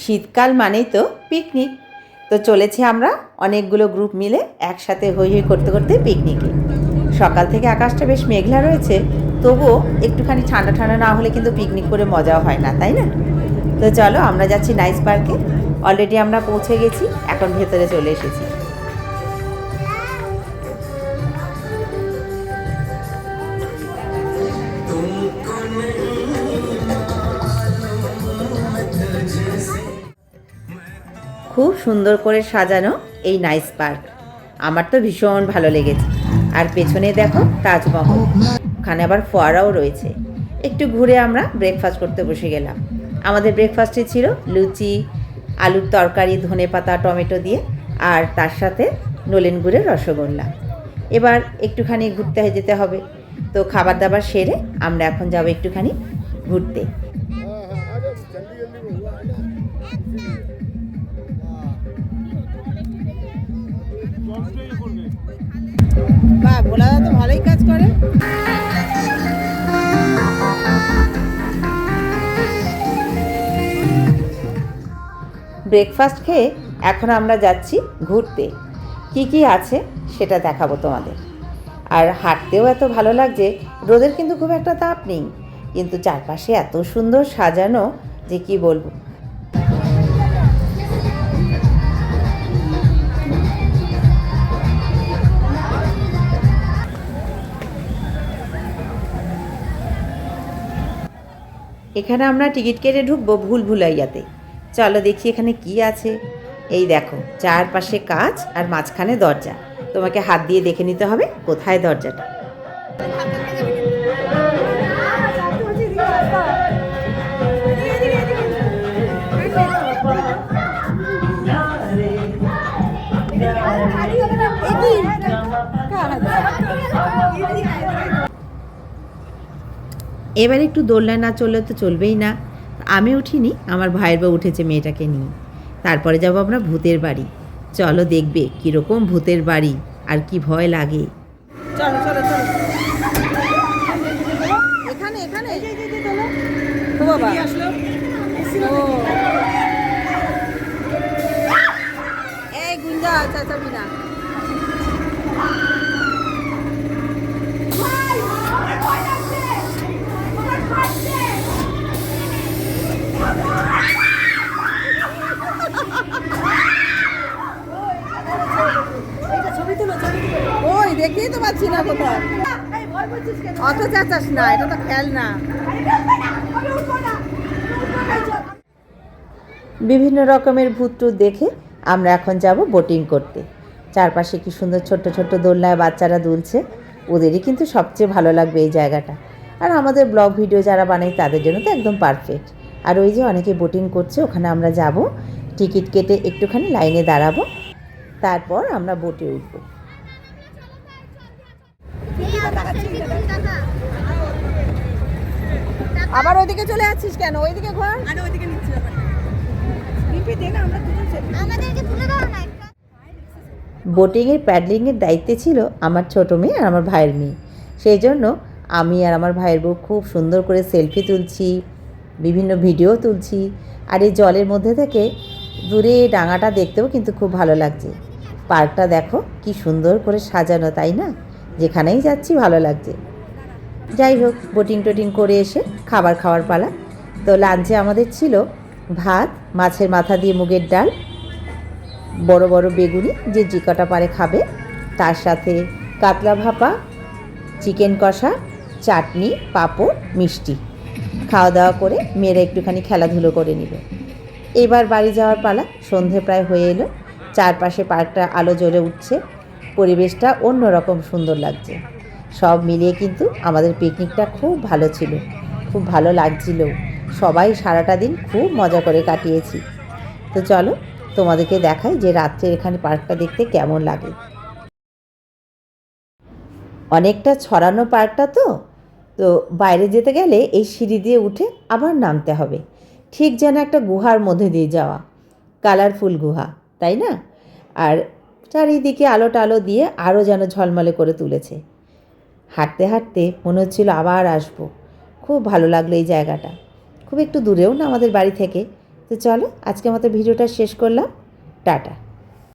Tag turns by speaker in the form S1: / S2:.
S1: শীতকাল মানেই তো পিকনিক তো চলেছি আমরা অনেকগুলো গ্রুপ মিলে একসাথে হই হই করতে করতে পিকনিকে সকাল থেকে আকাশটা বেশ মেঘলা রয়েছে, তবুও একটুখানি ঠান্ডা ঠান্ডা না হলে কিন্তু পিকনিক করে মজাও হয় না, তাই না? তো চলো আমরা যাচ্ছি নাইস পার্কে অলরেডি আমরা পৌঁছে গেছি, এখন ভেতরে চলে এসেছি। খুব সুন্দর করে সাজানো এই নাইস পার্ক। আমার তো ভীষণ ভালো লেগেছে। আর পেছনে দেখো তাজমহল। ওখানে আবার ফোয়ারাও রয়েছে। একটু ঘুরে আমরা ব্রেকফাস্ট করতে বসে গেলাম। আমাদের ব্রেকফাস্টে ছিল লুচি, আলুর তরকারি, ধনে পাতা, টমেটো দিয়ে, আর তার সাথে নলেন গুড়ের রসগোল্লা। এবার একটুখানি ঘুরতে যেতে হবে। তো খাবার দাবার সেরে আমরা এখন যাব একটুখানি ঘুরতে।
S2: ভোলা তো ভালোই কাজ করে।
S1: ব্রেকফাস্ট খেয়ে এখন আমরা যাচ্ছি ঘুরতে। কি কি আছে সেটা দেখাবো তোমাদের। আর হাঁটতেও এত ভালো লাগছে, রোদের কিন্তু খুব একটা তাপ নেই। কিন্তু চারপাশে এত সুন্দর সাজানো, যে কি বলব? এখানে আমরা টিকিট কেটে ঢুকবো ভুল ভুলাইয়াতে চলো দেখি এখানে কি আছে এই দেখো চারপাশে কাজ আর মাঝখানে দরজা তোমাকে হাত দিয়ে দেখে নিতে হবে কোথায় দরজাটা এবার একটু দোলনায় না চললে তো চলবেই না। আমি উঠিনি আমার ভাইয়ের বউ উঠেছে মেয়েটাকে নিয়ে। তারপরে যাব আমরা ভূতের বাড়ি। চলো দেখবে কীরকম ভূতের বাড়ি আর কি ভয় লাগে।
S2: চলো চলো চলো। এখানে এখানে। বাবা। এই গুঞ্জা চাচাবি না ওই তো পাচ্ছি না কোথাও। অত না, এটা তো খেল না।
S1: বিভিন্ন রকমের ভূত টুত দেখে আমরা এখন যাব বোটিং করতে। চারপাশে কি সুন্দর ছোট্ট ছোট্ট দোলনায় বাচ্চারা দুলছে, ওদেরই কিন্তু সবচেয়ে ভালো লাগবে এই জায়গাটা। আর আমাদের ব্লগ ভিডিও যারা বানাই, তাদের জন্য তো একদম পারফেক্ট আর ওই যে অনেকে বোটিং করছে, ওখানে আমরা যাব। টিকিট কেটে একটুখানি লাইনে দাঁড়াবো। তারপর আমরা বোটে উঠবো।
S2: আবার ওইদিকে চলে যাচ্ছিস কেন? ওইদিকে ঘর। আরে ওইদিকে নিচ্ছে বিপি দে না আমরা দুজন
S3: আমাদেরকে তুলে দাও না একটা।
S1: বোটিংয়ের প্যাডলিংয়ের দায়িত্বে ছিল আমার ছোট মেয়ে আর আমার ভাইয়ের মেয়ে। সেই জন্য আমি আর আমার ভাইয়ের বউ খুব সুন্দর করে সেলফি তুলছি বিভিন্ন ভিডিও তুলছি। আর এই জলের মধ্যে থেকে দূরে ডাঙাটা দেখতেও কিন্তু খুব ভালো লাগছে। পার্কটা দেখো কি সুন্দর করে সাজানো তাই না? যেখানেই যাচ্ছি ভালো লাগছে। যাই হোক বোটিং টোটিং করে এসে খাবার খাওয়ার পালা। তো লাঞ্চে আমাদের ছিল ভাত, মাছের মাথা দিয়ে মুগের ডাল, বড় বড় বেগুনি যে যে কটা পারে খাবে। তার সাথে কাতলা ভাপা চিকেন কষা, চাটনি, পাঁপড়, মিষ্টি। খাওয়া দাওয়া করে মেয়েরা একটুখানি খেলাধুলো করে নিল। এবার বাড়ি যাওয়ার পালা, সন্ধে প্রায় হয়ে এলো। চারপাশে পার্কটা আলো জ্বলে উঠছে। পরিবেশটা অন্যরকম সুন্দর লাগছে। সব মিলিয়ে কিন্তু আমাদের পিকনিকটা খুব ভালো ছিল। খুব ভালো লাগছিল। সবাই সারাটা দিন খুব মজা করে কাটিয়েছি। তো চলো, তোমাদেরকে দেখাই যে রাত্রে এখানে পার্কটা দেখতে কেমন লাগে। অনেকটা ছড়ানো পার্কটা তো? তো বাইরে যেতে গেলে এই সিঁড়ি দিয়ে উঠে আবার নামতে হবে। ঠিক যেন একটা গুহার মধ্যে দিয়ে যাওয়া। কালারফুল গুহা, তাই না? আর চারিদিকে আলো টালো দিয়ে আরও যেন ঝলমলে করে তুলেছে। হাঁটতে হাঁটতে মনে হচ্ছিল আবার আসব। খুব ভালো লাগল এই জায়গাটা। খুব একটু দূরেও না আমাদের বাড়ি থেকে। তো চলো আজকে মতো ভিডিওটা শেষ করলাম। টাটা।